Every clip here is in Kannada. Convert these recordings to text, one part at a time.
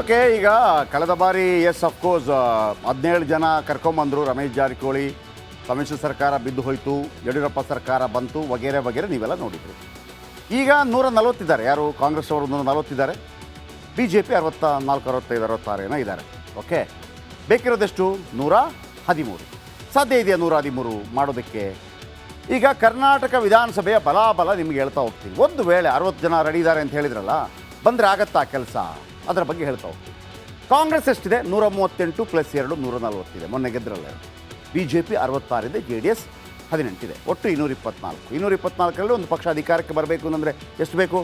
ಓಕೆ, ಈಗ ಕಳೆದ ಬಾರಿ ಎಸ್ ಅಫ್ಕೋರ್ಸ್ ಹದಿನೇಳು ಜನ ಕರ್ಕೊಂಬಂದರು, ರಮೇಶ್ ಜಾರಕಿಹೊಳಿ. ಸಮ್ಮಿಶ್ರ ಸರ್ಕಾರ ಬಿದ್ದು ಹೋಯಿತು, ಯಡಿಯೂರಪ್ಪ ಸರ್ಕಾರ ಬಂತು, ವಗೇರೆ ವಗೇರೆ, ನೀವೆಲ್ಲ ನೋಡಿದ್ರಿ. ಈಗ ನೂರ ನಲವತ್ತಿದ್ದಾರೆ, ಯಾರು? ಕಾಂಗ್ರೆಸ್ ಅವರು ನೂರ ನಲವತ್ತಿದ್ದಾರೆ. ಬಿ ಜೆ ಪಿ ಅರವತ್ತ ನಾಲ್ಕು ಅರವತ್ತೈದು ಅರವತ್ತಾರು ಏನೋ ಇದ್ದಾರೆ. ಓಕೆ, ಬೇಕಿರೋದೆಷ್ಟು? ನೂರ ಹದಿಮೂರು. ಸಾಧ್ಯ ಇದೆಯಾ ನೂರ ಹದಿಮೂರು ಮಾಡೋದಕ್ಕೆ? ಈಗ ಕರ್ನಾಟಕ ವಿಧಾನಸಭೆಯ ಬಲಾಬಲ ನಿಮ್ಗೆ ಹೇಳ್ತಾ ಹೋಗ್ತೀನಿ. ಒಂದು ವೇಳೆ ಅರವತ್ತು ಜನ ರೆಡಿ ಇದ್ದಾರೆ ಅಂತ ಹೇಳಿದ್ರಲ್ಲ, ಬಂದರೆ ಆಗತ್ತಾ ಕೆಲಸ? ಅದರ ಬಗ್ಗೆ ಹೇಳ್ತಾ ಹೋಗ್ತೀವಿ ಕಾಂಗ್ರೆಸ್ ಎಷ್ಟಿದೆ? ನೂರ ಮೂವತ್ತೆಂಟು ಪ್ಲಸ್ ಎರಡು ನೂರ ನಲವತ್ತಿದೆ. ಮೊನ್ನೆ ಗೆದ್ರಲ್ಲ ಬಿ ಜೆ ಪಿ ಅರವತ್ತಾರಿದೆ ಜೆ ಡಿ ಎಸ್ ಹದಿನೆಂಟಿದೆ. ಒಟ್ಟು ಇನ್ನೂರ ಇಪ್ಪತ್ನಾಲ್ಕು. ಇನ್ನೂರ ಇಪ್ಪತ್ನಾಲ್ಕರಲ್ಲಿ ಒಂದು ಪಕ್ಷ ಅಧಿಕಾರಕ್ಕೆ ಬರಬೇಕು ಅಂದರೆ ಎಷ್ಟು ಬೇಕು?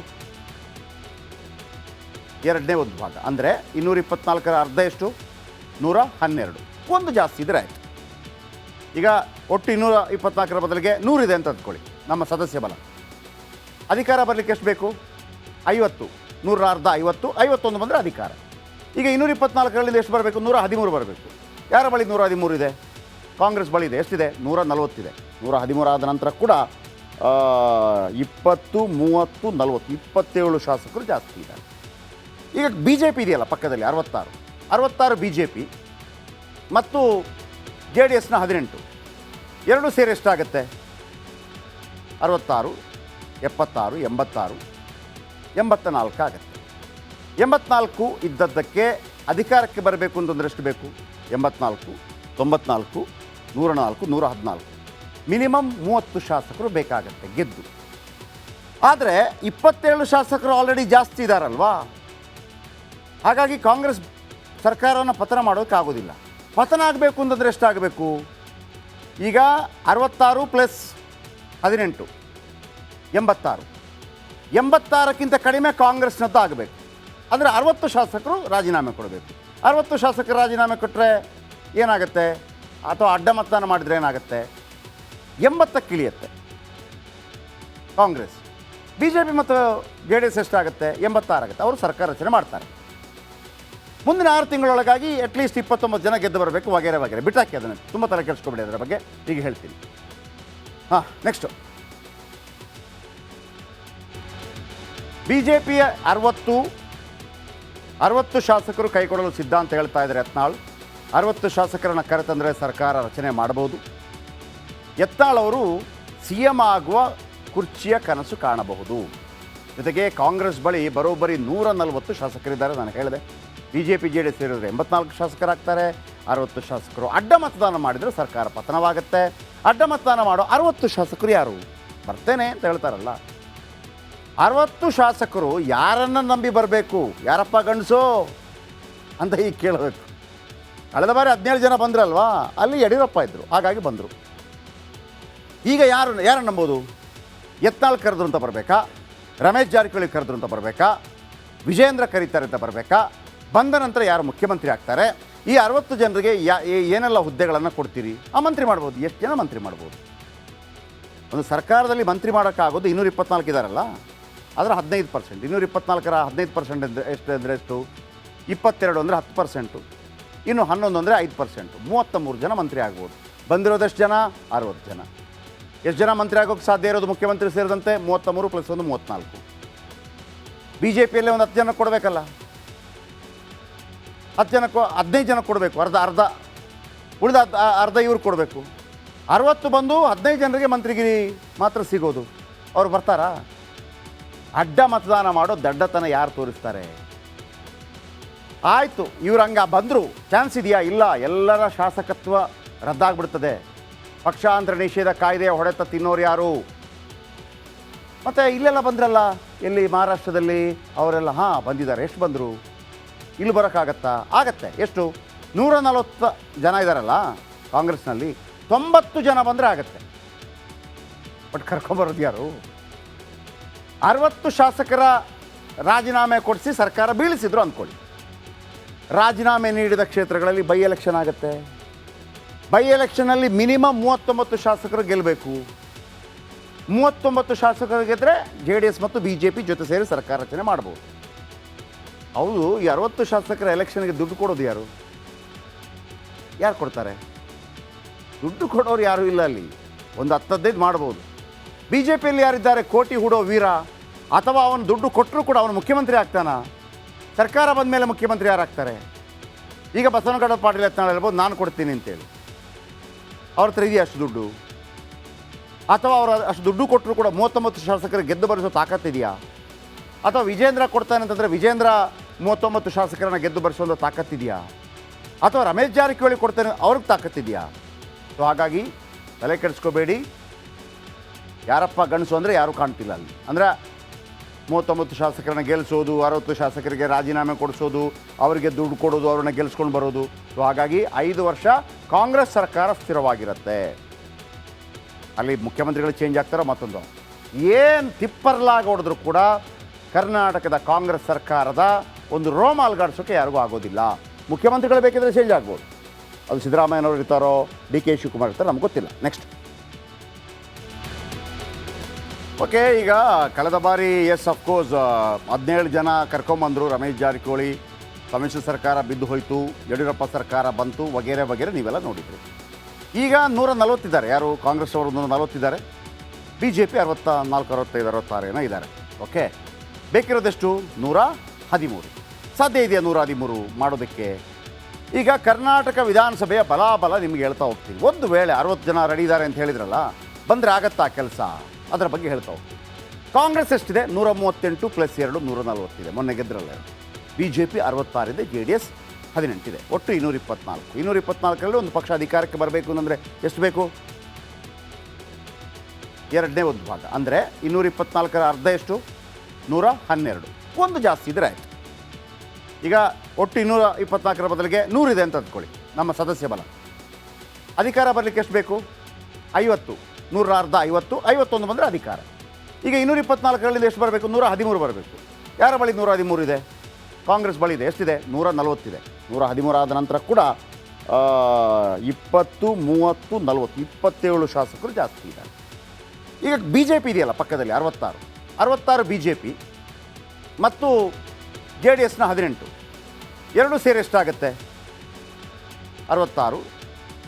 ಎರಡನೇ ಒಂದು ಭಾಗ. ಅಂದರೆ ಇನ್ನೂರ ಇಪ್ಪತ್ನಾಲ್ಕರ ಅರ್ಧ ಎಷ್ಟು? ನೂರ ಹನ್ನೆರಡು. ಒಂದು ಜಾಸ್ತಿ ಇದ್ರೆ ಆಯಿತು. ಈಗ ಒಟ್ಟು ಇನ್ನೂರ ಇಪ್ಪತ್ನಾಲ್ಕರ ಬದಲಿಗೆ ನೂರಿದೆ ಅಂತ ಅಂದ್ಕೊಳ್ಳಿ. ನಮ್ಮ ಸದಸ್ಯ ಬಲ. ಅಧಿಕಾರ ಬರಲಿಕ್ಕೆ ಎಷ್ಟು ಬೇಕು? ಐವತ್ತು. ನೂರ ಅರ್ಧ ಐವತ್ತು, ಐವತ್ತೊಂದು ಬಂದರೆ ಅಧಿಕಾರ. ಈಗ ಇನ್ನೂರ ಇಪ್ಪತ್ನಾಲ್ಕರಲ್ಲಿ ಎಷ್ಟು ಬರಬೇಕು? ನೂರ ಹದಿಮೂರು ಬರಬೇಕು. ಯಾರ ಬಳಿ ನೂರ ಹದಿಮೂರು ಇದೆ? ಕಾಂಗ್ರೆಸ್ ಬಳಿ ಇದೆ. ಎಷ್ಟಿದೆ? ನೂರ ನಲವತ್ತಿದೆ. ನೂರ ಹದಿಮೂರು ಆದ ನಂತರ ಕೂಡ ಇಪ್ಪತ್ತು, ಮೂವತ್ತು, ನಲವತ್ತು, ಇಪ್ಪತ್ತೇಳು ಶಾಸಕರು ಜಾಸ್ತಿ ಇದ್ದಾರೆ. ಈಗ ಬಿ ಜೆ ಪಿ ಇದೆಯಲ್ಲ ಪಕ್ಕದಲ್ಲಿ, ಅರವತ್ತಾರು. ಅರವತ್ತಾರು ಬಿ ಜೆ ಪಿ ಮತ್ತು ಜೆ ಡಿ ಎಸ್ನ ಹದಿನೆಂಟು. ಎರಡು ಸೇರಿ ಎಷ್ಟಾಗುತ್ತೆ? ಅರವತ್ತಾರು, ಎಪ್ಪತ್ತಾರು, ಎಂಬತ್ತಾರು ಎಂಬತ್ತ ನಾಲ್ಕು ಆಗುತ್ತೆ ಎಂಬತ್ನಾಲ್ಕು ಇದ್ದದ್ದಕ್ಕೆ ಅಧಿಕಾರಕ್ಕೆ ಬರಬೇಕು ಅಂತಂದ್ರೆ ಎಷ್ಟು ಬೇಕು? ಎಂಬತ್ನಾಲ್ಕು, ತೊಂಬತ್ನಾಲ್ಕು ನೂರ ನಾಲ್ಕು ನೂರ ಹದಿನಾಲ್ಕು ಮಿನಿಮಮ್ ಮೂವತ್ತು ಶಾಸಕರು ಬೇಕಾಗತ್ತೆ ಗೆದ್ದು. ಆದರೆ ಇಪ್ಪತ್ತೇಳು ಶಾಸಕರು ಆಲ್ರೆಡಿ ಜಾಸ್ತಿ ಇದ್ದಾರಲ್ವಾ ಹಾಗಾಗಿ ಕಾಂಗ್ರೆಸ್ ಸರ್ಕಾರವನ್ನು ಪತನ ಮಾಡೋಕ್ಕಾಗೋದಿಲ್ಲ ಪತನ ಆಗಬೇಕು ಅಂತಂದರೆ ಎಷ್ಟಾಗಬೇಕು ಈಗ ಅರವತ್ತಾರು ಪ್ಲಸ್ ಹದಿನೆಂಟು, ಎಂಬತ್ತಾರು. ಎಂಬತ್ತಾರಕ್ಕಿಂತ ಕಡಿಮೆ ಕಾಂಗ್ರೆಸ್ನದ್ದು ಆಗಬೇಕು ಅಂದರೆ ಅರವತ್ತು ಶಾಸಕರು ರಾಜೀನಾಮೆ ಕೊಡಬೇಕು. ಅರವತ್ತು ಶಾಸಕರು ರಾಜೀನಾಮೆ ಕೊಟ್ಟರೆ ಏನಾಗುತ್ತೆ? ಅಥವಾ ಅಡ್ಡ ಮತದಾನ ಮಾಡಿದರೆ ಏನಾಗುತ್ತೆ? ಎಂಬತ್ತಕ್ಕಿಳಿಯತ್ತೆ. ಕಾಂಗ್ರೆಸ್. ಬಿ ಜೆ ಪಿ ಮತ್ತು ಜೆ ಡಿ ಎಸ್ ಎಷ್ಟಾಗುತ್ತೆ? ಎಂಬತ್ತಾರಾಗುತ್ತೆ. ಅವರು ಸರ್ಕಾರ ರಚನೆ ಮಾಡ್ತಾರೆ. ಮುಂದಿನ ಆರು ತಿಂಗಳೊಳಗಾಗಿ ಅಟ್ಲೀಸ್ಟ್ ಇಪ್ಪತ್ತೊಂಬತ್ತು ಜನ ಗೆದ್ದು ಬರಬೇಕು, ವಗೇರೆ ವಗೇರೆ. ಬಿಟ್ಟಾಕಿ ಅದನ್ನು. ತುಂಬ ತಲೆ ಕೆಡಿಸ್ಕೊಬೇಡಿ ಅದರ ಬಗ್ಗೆ. ಈಗ ಹೇಳ್ತೀನಿ. ಹಾಂ ನೆಕ್ಸ್ಟು ಬಿ ಜೆ ಪಿಯ ಅರವತ್ತು ಅರವತ್ತು ಶಾಸಕರು ಕೈಕೊಡಲು ಸಿದ್ಧ ಅಂತ ಹೇಳ್ತಾ ಇದ್ದಾರೆ ಯತ್ನಾಳ್. ಅರವತ್ತು ಶಾಸಕರನ್ನು ಕರೆತಂದರೆ ಸರ್ಕಾರ ರಚನೆ ಮಾಡಬಹುದು. ಯತ್ನಾಳ್ ಅವರು ಸಿ ಎಂ ಆಗುವ ಕುರ್ಚಿಯ ಕನಸು ಕಾಣಬಹುದು. ಜೊತೆಗೆ ಕಾಂಗ್ರೆಸ್ ಬಳಿ ಬರೋಬ್ಬರಿ ನೂರ ನಲವತ್ತು ಶಾಸಕರಿದ್ದಾರೆ ನಾನು ಹೇಳಿದೆ. B J P J D ಸೇರಿದ್ರೆ ಎಂಬತ್ನಾಲ್ಕು ಶಾಸಕರಾಗ್ತಾರೆ. ಅರವತ್ತು ಶಾಸಕರು ಅಡ್ಡ ಮತದಾನ ಮಾಡಿದರೆ ಸರ್ಕಾರ ಪತನವಾಗುತ್ತೆ. ಅಡ್ಡ ಮತದಾನ ಮಾಡೋ ಅರವತ್ತು ಶಾಸಕರು ಯಾರು? ಬರ್ತೇನೆ ಅಂತ ಹೇಳ್ತಾರಲ್ಲ. ಅರವತ್ತು ಶಾಸಕರು ಯಾರನ್ನ ನಂಬಿ ಬರಬೇಕು? ಯಾರಪ್ಪ ಗಂಡಸು? ಅಂತ ಈಗ ಕೇಳಬೇಕು. ಕಳೆದ ಬಾರಿ ಹದಿನೇಳು ಜನ ಬಂದ್ರಲ್ವಾ? ಅಲ್ಲಿ ಯಡಿಯೂರಪ್ಪ ಇದ್ದರು ಹಾಗಾಗಿ ಬಂದರು. ಈಗ ಯಾರು, ಯಾರನ್ನು ನಂಬೋದು? ಯತ್ನಾಳ್ ಕರೆದ್ರು ಅಂತ ಬರಬೇಕಾ? ರಮೇಶ್ ಜಾರಕಿಹೊಳಿ ಕರೆದ್ರು ಅಂತ ಬರಬೇಕಾ? ವಿಜೇಂದ್ರ ಕರೀತಾರೆ ಅಂತ ಬರಬೇಕಾ? ಬಂದ ನಂತರ ಯಾರು ಮುಖ್ಯಮಂತ್ರಿ ಆಗ್ತಾರೆ? ಈ ಅರವತ್ತು ಜನರಿಗೆ ಯಾ ಏನೆಲ್ಲ ಹುದ್ದೆಗಳನ್ನು ಕೊಡ್ತೀರಿ? ಆ ಮಂತ್ರಿ ಮಾಡ್ಬೋದು. ಎಷ್ಟು ಜನ ಮಂತ್ರಿ ಮಾಡ್ಬೋದು? ಒಂದು ಸರ್ಕಾರದಲ್ಲಿ ಮಂತ್ರಿ ಮಾಡೋಕ್ಕಾಗೋದು ಇನ್ನೂರ ಇಪ್ಪತ್ನಾಲ್ಕು ಇದ್ದಾರಲ್ಲ ಅದರ ಹದಿನೈದು ಪರ್ಸೆಂಟ್. ಇನ್ನೂರ ಇಪ್ಪತ್ನಾಲ್ಕರ ಹದಿನೈದು ಪರ್ಸೆಂಟ್ ಅಂದರೆ ಎಷ್ಟು ಅಂದರೆ ಎಷ್ಟು? ಇಪ್ಪತ್ತೆರಡು ಅಂದರೆ ಹತ್ತು ಪರ್ಸೆಂಟು. ಇನ್ನು ಹನ್ನೊಂದು ಅಂದರೆ ಐದು ಪರ್ಸೆಂಟು. ಮೂವತ್ತ ಮೂರು ಜನ ಮಂತ್ರಿ ಆಗ್ಬೋದು. ಬಂದಿರೋದಷ್ಟು ಜನ? ಅರವತ್ತು ಜನ. ಎಷ್ಟು ಜನ ಮಂತ್ರಿ ಆಗೋಕ್ಕೆ ಸಾಧ್ಯ ಇರೋದು ಮುಖ್ಯಮಂತ್ರಿ ಸೇರಿದಂತೆ ಮೂವತ್ತ ಮೂರು ಪ್ಲಸ್ ಒಂದು ಮೂವತ್ತ್ನಾಲ್ಕು ಬಿ ಜೆ ಪಿಯಲ್ಲಿ ಒಂದು ಹತ್ತು ಜನ ಕೊಡಬೇಕಲ್ಲ? ಹತ್ತು ಜನಕ್ಕೆ ಹದಿನೈದು ಜನ ಕೊಡಬೇಕು. ಅರ್ಧ ಅರ್ಧ. ಉಳಿದ ಅರ್ಧ ಇವ್ರು ಕೊಡಬೇಕು. ಅರವತ್ತು ಬಂದು ಹದಿನೈದು ಜನರಿಗೆ ಮಂತ್ರಿಗಿರಿ ಮಾತ್ರ ಸಿಗೋದು. ಅವ್ರು ಬರ್ತಾರಾ? ಅಡ್ಡ ಮತದಾನ ಮಾಡೋ ದಡ್ಡತನ ಯಾರು ತೋರಿಸ್ತಾರೆ? ಆಯಿತು, ಇವ್ರು ಹಂಗ ಬಂದರು. ಚಾನ್ಸ್ ಇದೆಯಾ? ಇಲ್ಲ. ಎಲ್ಲರ ಶಾಸಕತ್ವ ರದ್ದಾಗ್ಬಿಡ್ತದೆ. ಪಕ್ಷಾಂತರ ನಿಷೇಧ ಕಾಯ್ದೆಯ ಹೊಡೆತ ತಿನ್ನೋರು ಯಾರು? ಮತ್ತು ಇಲ್ಲೆಲ್ಲ ಬಂದ್ರಲ್ಲ? ಎಲ್ಲಿ ಮಹಾರಾಷ್ಟ್ರದಲ್ಲಿ ಅವರೆಲ್ಲ, ಹಾಂ, ಬಂದಿದ್ದಾರೆ. ಎಷ್ಟು ಬಂದರು? ಇಲ್ಲಿ ಬರೋಕ್ಕಾಗತ್ತಾ? ಆಗತ್ತೆ. ಎಷ್ಟು? ನೂರ ನಲವತ್ತು ಜನ ಇದ್ದಾರಲ್ಲ ಕಾಂಗ್ರೆಸ್ನಲ್ಲಿ, ತೊಂಬತ್ತು ಜನ ಬಂದರೆ ಆಗತ್ತೆ. ಬಟ್ ಕರ್ಕೊಂಬರೋದು ಯಾರು? ಅರವತ್ತು ಶಾಸಕರ ರಾಜೀನಾಮೆ ಕೊಡಿಸಿ ಸರ್ಕಾರ ಬೀಳಿಸಿದ್ರು ಅಂದ್ಕೊಳ್ಳಿ. ರಾಜೀನಾಮೆ ನೀಡಿದ ಕ್ಷೇತ್ರಗಳಲ್ಲಿ ಬೈ ಎಲೆಕ್ಷನ್ ಆಗುತ್ತೆ. ಬೈ ಎಲೆಕ್ಷನಲ್ಲಿ ಮಿನಿಮಮ್ ಮೂವತ್ತೊಂಬತ್ತು ಶಾಸಕರು ಗೆಲ್ಲಬೇಕು ಮೂವತ್ತೊಂಬತ್ತು ಶಾಸಕರು ಗೆದ್ದರೆ ಜೆ ಡಿ ಎಸ್ ಮತ್ತು ಬಿ ಜೆ ಪಿ ಜೊತೆ ಸೇರಿ ಸರ್ಕಾರ ರಚನೆ ಮಾಡ್ಬೋದು. ಹೌದು, ಈ ಅರವತ್ತು ಶಾಸಕರ ಎಲೆಕ್ಷನ್ಗೆ ದುಡ್ಡು ಕೊಡೋದು ಯಾರು? ಯಾರು ಕೊಡ್ತಾರೆ? ದುಡ್ಡು ಕೊಡೋರು ಯಾರೂ ಇಲ್ಲ ಅಲ್ಲಿ? ಒಂದು ಹತ್ತದ್ದೈದು ಮಾಡ್ಬೋದು. ಬಿ ಜೆ ಪಿಯಲ್ಲಿ ಯಾರಿದ್ದಾರೆ ಕೋಟಿ ಹೂಡೋ ವೀರ ಅಥವಾ ಅವನು ದುಡ್ಡು ಕೊಟ್ಟರು ಕೂಡ ಅವನು ಮುಖ್ಯಮಂತ್ರಿ ಆಗ್ತಾನ? ಸರ್ಕಾರ ಬಂದ ಮೇಲೆ ಮುಖ್ಯಮಂತ್ರಿ ಯಾರಾಗ್ತಾರೆ? ಈಗ ಬಸವನಗೌಡ ಪಾಟೀಲ್ ಯತ್ನಾಳ್ ಹೇಳ್ಬೋದು, ನಾನು ಕೊಡ್ತೀನಿ ಅಂತೇಳಿ. ಅವ್ರ ಹತ್ರ ಇದೆಯಾ ಅಷ್ಟು ದುಡ್ಡು? ಅಥವಾ ಅವರು ಅಷ್ಟು ದುಡ್ಡು ಕೊಟ್ಟರು ಕೂಡ ಮೂವತ್ತೊಂಬತ್ತು ಶಾಸಕರಿಗೆ ಗೆದ್ದು ಬರೆಸೋ ತಾಕತ್ತಿದೆಯಾ ಅಥವಾ ವಿಜೇಂದ್ರ ಕೊಡ್ತಾನೆ ಅಂತಂದರೆ ವಿಜೇಂದ್ರ ಮೂವತ್ತೊಂಬತ್ತು ಶಾಸಕರನ್ನ ಗೆದ್ದು ಬರೆಸೋ ತಾಕತ್ತಿದೆಯಾ ಅಥವಾ ರಮೇಶ್ ಜಾರಕಿಹೊಳಿ ಕೊಡ್ತಾನೆ, ಅವ್ರಿಗೆ ತಾಕತ್ತಿದೆಯಾ ಸೊ ಹಾಗಾಗಿ ತಲೆ ಕೆಡಿಸ್ಕೋಬೇಡಿ. ಯಾರಪ್ಪ ಗಣಸು ಅಂದರೆ ಯಾರೂ ಕಾಣ್ತಿಲ್ಲ ಅಲ್ಲಿ. ಅಂದರೆ ಮೂವತ್ತೊಂಬತ್ತು ಶಾಸಕರನ್ನ ಗೆಲ್ಲಿಸೋದು ಅರವತ್ತು ಶಾಸಕರಿಗೆ ರಾಜೀನಾಮೆ ಕೊಡಿಸೋದು, ಅವರಿಗೆ ದುಡ್ಡು ಕೊಡೋದು, ಅವ್ರನ್ನ ಗೆಲ್ಲಿಸ್ಕೊಂಡು ಬರೋದು. ಸೊ ಹಾಗಾಗಿ ಐದು ವರ್ಷ ಕಾಂಗ್ರೆಸ್ ಸರ್ಕಾರ ಸ್ಥಿರವಾಗಿರುತ್ತೆ. ಅಲ್ಲಿ ಮುಖ್ಯಮಂತ್ರಿಗಳು ಚೇಂಜ್ ಆಗ್ತಾರೋ ಮತ್ತೊಂದು. ಏನು ತಿಪ್ಪರ್ಲಾಗಿ ಹೊಡೆದ್ರು ಕೂಡ ಕರ್ನಾಟಕದ ಕಾಂಗ್ರೆಸ್ ಸರ್ಕಾರದ ಒಂದು ರೋಮ್ ಅಲ್ಗಾಡ್ಸೋಕೆ ಯಾರಿಗೂ ಆಗೋದಿಲ್ಲ. ಮುಖ್ಯಮಂತ್ರಿಗಳು ಬೇಕಿದ್ರೆ ಚೇಂಜ್ ಆಗ್ಬೋದು. ಅದು ಸಿದ್ದರಾಮಯ್ಯನವರು ಇರ್ತಾರೋ, ಡಿ ಕೆ ಶಿವಕುಮಾರ್ ಇರ್ತಾರೋ ನಮ್ಗೆ ಗೊತ್ತಿಲ್ಲ. ನೆಕ್ಸ್ಟ್ ಓಕೆ, ಈಗ ಕಳೆದ ಬಾರಿ ಎಸ್ ಅಫ್ಕೋರ್ಸ್ ಹದಿನೇಳು ಜನ ಕರ್ಕೊಂಬಂದರು, ರಮೇಶ್ ಜಾರಕಿಹೊಳಿ, ಸಮ್ಮಿಶ್ರ ಸರ್ಕಾರ ಬಿದ್ದು ಹೋಯಿತು, ಯಡಿಯೂರಪ್ಪ ಸರ್ಕಾರ ಬಂತು, ವಗೇರೆ ವಗೇರೆ, ನೀವೆಲ್ಲ ನೋಡಿದ್ರಿ. ಈಗ ನೂರ ನಲವತ್ತಿದ್ದಾರೆ, ಯಾರು? ಕಾಂಗ್ರೆಸ್ ಅವರು ನೂರ ನಲವತ್ತಿದ್ದಾರೆ ಬಿ ಜೆ ಪಿ ಅರವತ್ತ ನಾಲ್ಕು, ಅರವತ್ತೈದು, ಅರವತ್ತಾರು ಏನೋ ಇದ್ದಾರೆ. ಓಕೆ, ಬೇಕಿರೋದೆಷ್ಟು? ನೂರ ಹದಿಮೂರು. ಸಾಧ್ಯ ಇದೆಯಾ ನೂರ ಹದಿಮೂರು ಮಾಡೋದಕ್ಕೆ? ಈಗ ಕರ್ನಾಟಕ ವಿಧಾನಸಭೆಯ ಬಲಾಬಲ ನಿಮ್ಗೆ ಹೇಳ್ತಾ ಹೋಗ್ತೀನಿ. ಒಂದು ವೇಳೆ ಅರವತ್ತು ಜನ ರೆಡಿ ಇದ್ದಾರೆ ಅಂತ ಹೇಳಿದ್ರಲ್ಲ, ಬಂದರೆ ಆಗತ್ತಾ ಕೆಲಸ? ಅದರ ಬಗ್ಗೆ ಹೇಳ್ತಾ ಹೋಗ್ತೀವಿ ಕಾಂಗ್ರೆಸ್ ಎಷ್ಟಿದೆ? ನೂರ ಮೂವತ್ತೆಂಟು ಪ್ಲಸ್ ಎರಡು ನೂರ ನಲವತ್ತಿದೆ. ಮೊನ್ನೆ ಗೆದ್ರಲ್ಲ ಬಿ ಜೆ ಪಿ ಅರವತ್ತಾರಿದೆ, ಜೆ ಡಿ ಎಸ್ ಹದಿನೆಂಟಿದೆ. ಒಟ್ಟು ಇನ್ನೂರ ಇಪ್ಪತ್ನಾಲ್ಕು. ಇನ್ನೂರ ಇಪ್ಪತ್ನಾಲ್ಕರಲ್ಲಿ ಒಂದು ಪಕ್ಷ ಅಧಿಕಾರಕ್ಕೆ ಬರಬೇಕು ಅಂದರೆ ಎಷ್ಟು ಬೇಕು? ಎರಡನೇ ಒಂದು ಭಾಗ. ಅಂದರೆ ಇನ್ನೂರ ಇಪ್ಪತ್ನಾಲ್ಕರ ಅರ್ಧ ಎಷ್ಟು? ನೂರ ಹನ್ನೆರಡು. ಒಂದು ಜಾಸ್ತಿ ಇದ್ರೆ ಆಯಿತು. ಈಗ ಒಟ್ಟು ಇನ್ನೂರ ಇಪ್ಪತ್ನಾಲ್ಕರ ಬದಲಿಗೆ ನೂರಿದೆ ಅಂತ ಅಂದ್ಕೊಳ್ಳಿ. ನಮ್ಮ ಸದಸ್ಯ ಬಲ. ಅಧಿಕಾರ ಬರಲಿಕ್ಕೆ ಎಷ್ಟು ಬೇಕು? ಐವತ್ತು. ನೂರ ಅರ್ಧ ಐವತ್ತು, ಐವತ್ತೊಂದು ಬಂದರೆ ಅಧಿಕಾರ. ಈಗ ಇನ್ನೂರ ಇಪ್ಪತ್ನಾಲ್ಕರಲ್ಲಿ ಎಷ್ಟು ಬರಬೇಕು? ನೂರ ಹದಿಮೂರು ಬರಬೇಕು. ಯಾರ ಬಳಿ ನೂರ ಹದಿಮೂರು ಇದೆ? ಕಾಂಗ್ರೆಸ್ ಬಳಿ ಇದೆ. ಎಷ್ಟಿದೆ? ನೂರ ನಲವತ್ತಿದೆ. ನೂರ ಹದಿಮೂರು ಆದ ನಂತರ ಕೂಡ ಇಪ್ಪತ್ತು, ಮೂವತ್ತು, ನಲವತ್ತು, ಇಪ್ಪತ್ತೇಳು ಶಾಸಕರು ಜಾಸ್ತಿ ಇದ್ದಾರೆ. ಈಗ ಬಿ ಜೆ ಪಿ ಇದೆಯಲ್ಲ ಪಕ್ಕದಲ್ಲಿ, ಅರವತ್ತಾರು. ಅರವತ್ತಾರು ಬಿ ಜೆ ಪಿ ಮತ್ತು ಜೆ ಡಿ ಎಸ್ನ ಹದಿನೆಂಟು. ಎರಡು ಸೇರಿ ಎಷ್ಟಾಗತ್ತೆ? ಅರವತ್ತಾರು,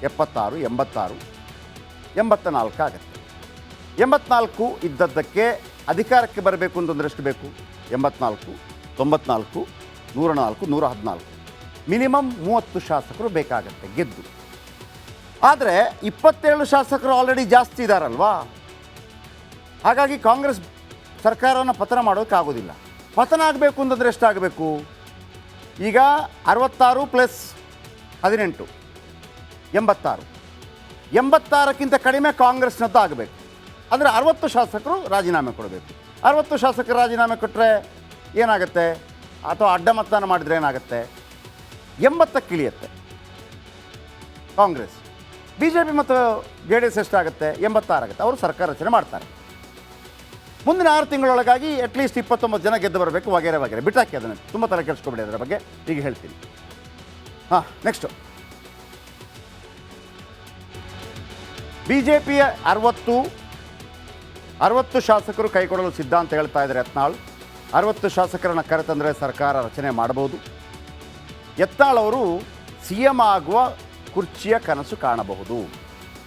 ಎಪ್ಪತ್ತಾರು, ಎಂಬತ್ತಾರು ಎಂಬತ್ತ ನಾಲ್ಕು ಆಗುತ್ತೆ. ಎಂಬತ್ನಾಲ್ಕು ಇದ್ದದ್ದಕ್ಕೆ ಅಧಿಕಾರಕ್ಕೆ ಬರಬೇಕು ಅಂತಂದ್ರೆ ಎಷ್ಟು ಬೇಕು. ಎಂಬತ್ನಾಲ್ಕು, ತೊಂಬತ್ನಾಲ್ಕು ನೂರ ನಾಲ್ಕು ನೂರ ಹದಿನಾಲ್ಕು ಮಿನಿಮಮ್ ಮೂವತ್ತು ಶಾಸಕರು ಬೇಕಾಗತ್ತೆ ಗೆದ್ದು. ಆದರೆ ಇಪ್ಪತ್ತೇಳು ಶಾಸಕರು ಆಲ್ರೆಡಿ ಜಾಸ್ತಿ ಇದ್ದಾರಲ್ವಾ ಹಾಗಾಗಿ ಕಾಂಗ್ರೆಸ್ ಸರ್ಕಾರನ ಪತನ ಮಾಡೋಕ್ಕಾಗೋದಿಲ್ಲ. ಪತನ ಆಗಬೇಕು ಅಂತಂದರೆ ಎಷ್ಟಾಗಬೇಕು? ಈಗ ಅರವತ್ತಾರು ಪ್ಲಸ್ ಹದಿನೆಂಟು, ಎಂಬತ್ತಾರು. ಎಂಬತ್ತಾರಕ್ಕಿಂತ ಕಡಿಮೆ ಕಾಂಗ್ರೆಸ್ನದ್ದು ಆಗಬೇಕು ಅಂದರೆ ಅರವತ್ತು ಶಾಸಕರು ರಾಜೀನಾಮೆ ಕೊಡಬೇಕು. ಅರವತ್ತು ಶಾಸಕರು ರಾಜೀನಾಮೆ ಕೊಟ್ಟರೆ ಏನಾಗುತ್ತೆ? ಅಥವಾ ಅಡ್ಡ ಮತದಾನ ಮಾಡಿದರೆ ಏನಾಗುತ್ತೆ? ಎಂಬತ್ತಕ್ಕೆ ಇಳಿಯುತ್ತೆ ಕಾಂಗ್ರೆಸ್. ಬಿ ಜೆ ಪಿ ಮತ್ತು ಜೆ ಡಿ ಎಸ್ ಎಷ್ಟಾಗುತ್ತೆ ಎಂಬತ್ತಾರಾಗುತ್ತೆ ಅವರು ಸರ್ಕಾರ ರಚನೆ ಮಾಡ್ತಾರೆ. ಮುಂದಿನ ಆರು ತಿಂಗಳೊಳಗಾಗಿ ಅಟ್ಲೀಸ್ಟ್ ಇಪ್ಪತ್ತೊಂಬತ್ತು ಜನ ಗೆದ್ದು ಬರಬೇಕು. ವಗೇರೆ ವಗೇರೆ. ಬಿಟ್ಟಾಕಿ ಅದನ್ನು. ತುಂಬ ತಲೆ ಕೆಡಿಸ್ಕೊಬೇಡಿ ಅದರ ಬಗ್ಗೆ. ಈಗ ಹೇಳ್ತೀನಿ. ಹಾಂ ನೆಕ್ಸ್ಟು ಬಿ ಜೆ ಪಿಯ ಅರವತ್ತು ಅರವತ್ತು ಶಾಸಕರು ಕೈಕೊಡಲು ಸಿದ್ಧ ಅಂತ ಹೇಳ್ತಾ ಇದ್ದಾರೆ ಯತ್ನಾಳ್. ಅರವತ್ತು ಶಾಸಕರನ್ನ ಕರೆತಂದರೆ ಸರ್ಕಾರ ರಚನೆ ಮಾಡಬಹುದು ಯತ್ನಾಳ್ ಅವರು ಸಿ ಎಂ ಆಗುವ ಕುರ್ಚಿಯ ಕನಸು ಕಾಣಬಹುದು.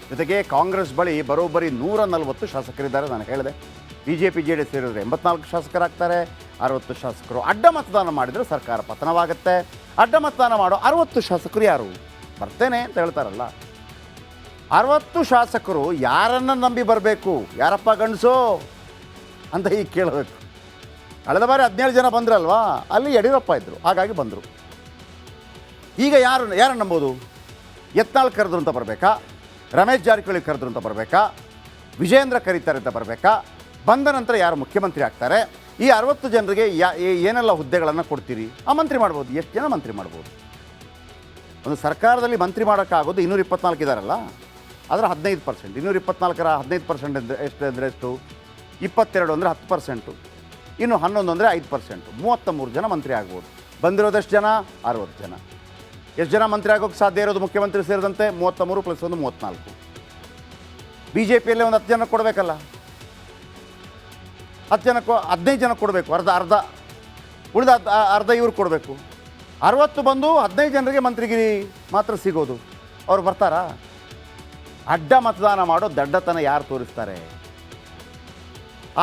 ಜೊತೆಗೆ ಕಾಂಗ್ರೆಸ್ ಬಳಿ ಬರೋಬ್ಬರಿ ನೂರ ನಲವತ್ತು ಶಾಸಕರಿದ್ದಾರೆ ನಾನು ಹೇಳಿದೆ. B J P J D ಸೇರಿದ್ರೆ ಎಂಬತ್ನಾಲ್ಕು ಶಾಸಕರಾಗ್ತಾರೆ. ಅರವತ್ತು ಶಾಸಕರು ಅಡ್ಡ ಮತದಾನ ಮಾಡಿದರೆ ಸರ್ಕಾರ ಪತನವಾಗುತ್ತೆ. ಅಡ್ಡ ಮತದಾನ ಮಾಡೋ ಅರವತ್ತು ಶಾಸಕರು ಯಾರು? ಬರ್ತೇನೆ ಅಂತ ಹೇಳ್ತಾರಲ್ಲ. ಅರವತ್ತು ಶಾಸಕರು ಯಾರನ್ನ ನಂಬಿ ಬರಬೇಕು? ಯಾರಪ್ಪ ಗಂಡಸು? ಅಂತ ಈಗ ಕೇಳಬೇಕು. ಕಳೆದ ಬಾರಿ ಹದಿನೇಳು ಜನ ಬಂದ್ರಲ್ವಾ? ಅಲ್ಲಿ ಯಡಿಯೂರಪ್ಪ ಇದ್ದರು ಹಾಗಾಗಿ ಬಂದರು. ಈಗ ಯಾರು, ಯಾರನ್ನು ನಂಬೋದು? ಯತ್ನಾಳ್ ಕರೆದ್ರು ಅಂತ ಬರಬೇಕಾ? ರಮೇಶ್ ಜಾರಕಿಹೊಳಿ ಕರೆದ್ರು ಅಂತ ಬರಬೇಕಾ? ವಿಜೇಂದ್ರ ಕರೀತಾರೆ ಅಂತ ಬರಬೇಕಾ? ಬಂದ ನಂತರ ಯಾರು ಮುಖ್ಯಮಂತ್ರಿ ಆಗ್ತಾರೆ? ಈ ಅರವತ್ತು ಜನರಿಗೆ ಯಾ ಏನೆಲ್ಲ ಹುದ್ದೆಗಳನ್ನು ಕೊಡ್ತೀರಿ? ಆ ಮಂತ್ರಿ ಮಾಡ್ಬೋದು. ಎಷ್ಟು ಜನ ಮಂತ್ರಿ ಮಾಡ್ಬೋದು? ಒಂದು ಸರ್ಕಾರದಲ್ಲಿ ಮಂತ್ರಿ ಮಾಡೋಕ್ಕಾಗೋದು ಇನ್ನೂರ ಇಪ್ಪತ್ನಾಲ್ಕು ಇದ್ದಾರಲ್ಲ ಅದರ ಹದಿನೈದು ಪರ್ಸೆಂಟ್, ಇನ್ನೂರ ಇಪ್ಪತ್ನಾಲ್ಕರ ಹದಿನೈದು ಪರ್ಸೆಂಟ್ ಅಂದರೆ ಎಷ್ಟು ಅಂದರೆ ಎಷ್ಟು? ಇಪ್ಪತ್ತೆರಡು ಅಂದರೆ ಹತ್ತು ಪರ್ಸೆಂಟು, ಇನ್ನು ಹನ್ನೊಂದು ಅಂದರೆ ಐದು ಪರ್ಸೆಂಟು ಮೂವತ್ತ ಮೂರು ಜನ ಮಂತ್ರಿ ಆಗ್ಬೋದು. ಬಂದಿರೋದಷ್ಟು ಜನ? ಅರವತ್ತು ಜನ. ಎಷ್ಟು ಜನ ಮಂತ್ರಿ ಆಗೋಕ್ಕೆ ಸಾಧ್ಯ ಇರೋದು ಮುಖ್ಯಮಂತ್ರಿ ಸೇರಿದಂತೆ ಮೂವತ್ತ ಮೂರು ಪ್ಲಸ್ ಒಂದು ಮೂವತ್ತ್ನಾಲ್ಕು ಬಿ ಜೆ ಪಿಯಲ್ಲಿ ಒಂದು ಹತ್ತು ಜನ ಕೊಡಬೇಕಲ್ಲ. ಹತ್ತು ಜನ ಕೊ ಹದಿನೈದು ಜನ ಕೊಡಬೇಕು, ಅರ್ಧ ಅರ್ಧ, ಉಳಿದ ಅರ್ಧ ಇವ್ರು ಕೊಡಬೇಕು. ಅರವತ್ತು ಬಂದು ಹದಿನೈದು ಜನರಿಗೆ ಮಂತ್ರಿಗಿರಿ ಮಾತ್ರ ಸಿಗೋದು. ಅವ್ರು ಬರ್ತಾರಾ? ಅಡ್ಡ ಮತದಾನ ಮಾಡೋ ದಡ್ಡತನ ಯಾರು ತೋರಿಸ್ತಾರೆ?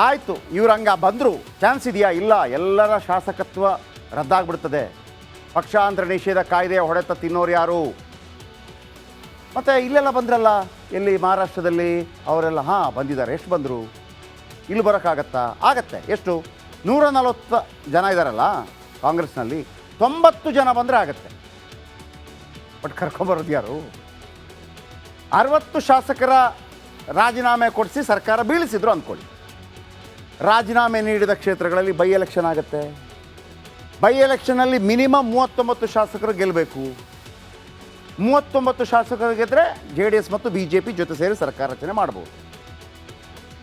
ಆಯಿತು, ಇವ್ರು ಹಂಗ ಬಂದರು, ಚಾನ್ಸ್ ಇದೆಯಾ? ಇಲ್ಲ, ಎಲ್ಲರ ಶಾಸಕತ್ವ ರದ್ದಾಗ್ಬಿಡ್ತದೆ. ಪಕ್ಷಾಂತರ ನಿಷೇಧ ಕಾಯ್ದೆಯ ಹೊಡೆತ ತಿನ್ನೋರು ಯಾರು? ಮತ್ತು ಇಲ್ಲೆಲ್ಲ ಬಂದ್ರಲ್ಲ, ಎಲ್ಲಿ ಮಹಾರಾಷ್ಟ್ರದಲ್ಲಿ ಅವರೆಲ್ಲ, ಹಾಂ, ಬಂದಿದ್ದಾರೆ, ಎಷ್ಟು ಬಂದರು? ಇಲ್ಲಿ ಬರೋಕ್ಕಾಗತ್ತಾ? ಆಗತ್ತೆ, ಎಷ್ಟು? ನೂರ ನಲವತ್ತು ಜನ ಇದ್ದಾರಲ್ಲ ಕಾಂಗ್ರೆಸ್ನಲ್ಲಿ, ತೊಂಬತ್ತು ಜನ ಬಂದರೆ ಆಗತ್ತೆ. ಬಟ್ ಕರ್ಕೊಂಬರೋದು ಯಾರು? ಅರವತ್ತು ಶಾಸಕರ ರಾಜೀನಾಮೆ ಕೊಡಿಸಿ ಸರ್ಕಾರ ಬೀಳಿಸಿದ್ರು ಅಂದ್ಕೊಳ್ಳಿ. ರಾಜೀನಾಮೆ ನೀಡಿದ ಕ್ಷೇತ್ರಗಳಲ್ಲಿ ಬೈ ಎಲೆಕ್ಷನ್ ಆಗುತ್ತೆ. ಬೈ ಎಲೆಕ್ಷನಲ್ಲಿ ಮಿನಿಮಮ್ ಮೂವತ್ತೊಂಬತ್ತು ಶಾಸಕರು ಗೆಲ್ಲಬೇಕು. ಮೂವತ್ತೊಂಬತ್ತು ಶಾಸಕರು ಗೆದ್ದರೆ ಜೆ ಡಿ ಎಸ್ ಮತ್ತು ಬಿ ಜೆ ಪಿ ಜೊತೆ ಸೇರಿ ಸರ್ಕಾರ ರಚನೆ ಮಾಡ್ಬೋದು.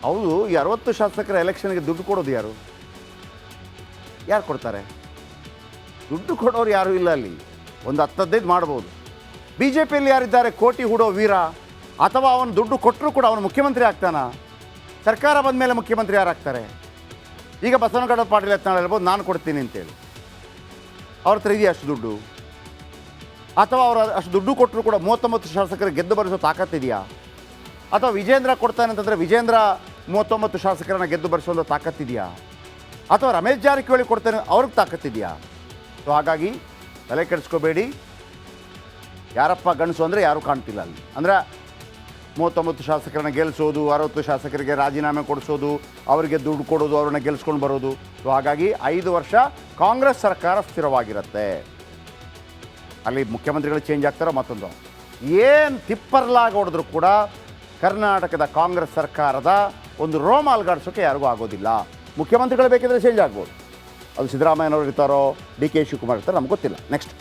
ಹೌದು, ಈ ಅರವತ್ತು ಶಾಸಕರ ಎಲೆಕ್ಷನ್ಗೆ ದುಡ್ಡು ಕೊಡೋದು ಯಾರು? ಯಾರು ಕೊಡ್ತಾರೆ? ದುಡ್ಡು ಕೊಡೋರು ಯಾರೂ ಇಲ್ಲ ಅಲ್ಲಿ. ಒಂದು ಹತ್ತದ್ದೈದು ಮಾಡ್ಬೋದು. ಬಿ ಜೆ ಪಿಯಲ್ಲಿ ಯಾರಿದ್ದಾರೆ ಕೋಟಿ ಹೂಡೋ ವೀರ ಅಥವಾ ಅವನು ದುಡ್ಡು ಕೊಟ್ಟರು ಕೂಡ ಅವನು ಮುಖ್ಯಮಂತ್ರಿ ಆಗ್ತಾನ? ಸರ್ಕಾರ ಬಂದ ಮೇಲೆ ಮುಖ್ಯಮಂತ್ರಿ ಯಾರಾಗ್ತಾರೆ? ಈಗ ಬಸವನಗೌಡ ಪಾಟೀಲ್ ಯತ್ನಾಳ್ ಹೇಳ್ಬೋದು, ನಾನು ಕೊಡ್ತೀನಿ ಅಂತೇಳಿ. ಅವ್ರ ಹತ್ರ ಇದೆಯಾ ಅಷ್ಟು ದುಡ್ಡು? ಅಥವಾ ಅವರು ಅಷ್ಟು ದುಡ್ಡು ಕೊಟ್ಟರು ಕೂಡ ಮೂವತ್ತೊಂಬತ್ತು ಶಾಸಕರಿಗೆ ಗೆದ್ದು ಬರೆಸೋ ತಾಕತ್ತಿದೆಯಾ ಅಥವಾ ವಿಜೇಂದ್ರ ಕೊಡ್ತಾನೆ ಅಂತಂದರೆ ವಿಜೇಂದ್ರ ಮೂವತ್ತೊಂಬತ್ತು ಶಾಸಕರನ್ನ ಗೆದ್ದು ಬರೆಸೋದು ತಾಕತ್ತಿದೆಯಾ ಅಥವಾ ರಮೇಶ್ ಜಾರಕಿಹೊಳಿ ಕೊಡ್ತಾನೆ ಅವ್ರಿಗೆ ತಾಕತ್ತಿದೆಯಾ ಸೊ ಹಾಗಾಗಿ ತಲೆ ಕೆಡಿಸ್ಕೋಬೇಡಿ. ಯಾರಪ್ಪ ಗಣಸು ಅಂದರೆ ಯಾರೂ ಕಾಣ್ತಿಲ್ಲ ಅಲ್ಲಿ. ಅಂದರೆ ಮೂವತ್ತೊಂಬತ್ತು ಶಾಸಕರನ್ನ ಗೆಲ್ಲಿಸೋದು ಅರವತ್ತು ಶಾಸಕರಿಗೆ ರಾಜೀನಾಮೆ ಕೊಡಿಸೋದು, ಅವರಿಗೆ ದುಡ್ಡು ಕೊಡೋದು, ಅವ್ರನ್ನ ಗೆಲ್ಸ್ಕೊಂಡು ಬರೋದು. ಸೊ ಹಾಗಾಗಿ ಐದು ವರ್ಷ ಕಾಂಗ್ರೆಸ್ ಸರ್ಕಾರ ಸ್ಥಿರವಾಗಿರುತ್ತೆ. ಅಲ್ಲಿ ಮುಖ್ಯಮಂತ್ರಿಗಳು ಚೇಂಜ್ ಆಗ್ತಾರೋ ಮತ್ತೊಂದು. ಏನು ತಿಪ್ಪರ್ಲಾಗಿ ಹೊಡೆದ್ರು ಕೂಡ ಕರ್ನಾಟಕದ ಕಾಂಗ್ರೆಸ್ ಸರ್ಕಾರದ ಒಂದು ರೋಮ್ ಅಲ್ಗಾಡ್ಸೋಕ್ಕೆ ಯಾರಿಗೂ ಆಗೋದಿಲ್ಲ. ಮುಖ್ಯಮಂತ್ರಿಗಳು ಬೇಕಿದ್ರೆ ಚೇಂಜ್ ಆಗ್ಬೋದು. ಅದು ಸಿದ್ದರಾಮಯ್ಯನವರು ಇರ್ತಾರೋ, ಡಿ ಕೆ ಶಿವಕುಮಾರ್ ಇರ್ತಾರೋ ನಮ್ಗೆ ಗೊತ್ತಿಲ್ಲ. ನೆಕ್ಸ್ಟ್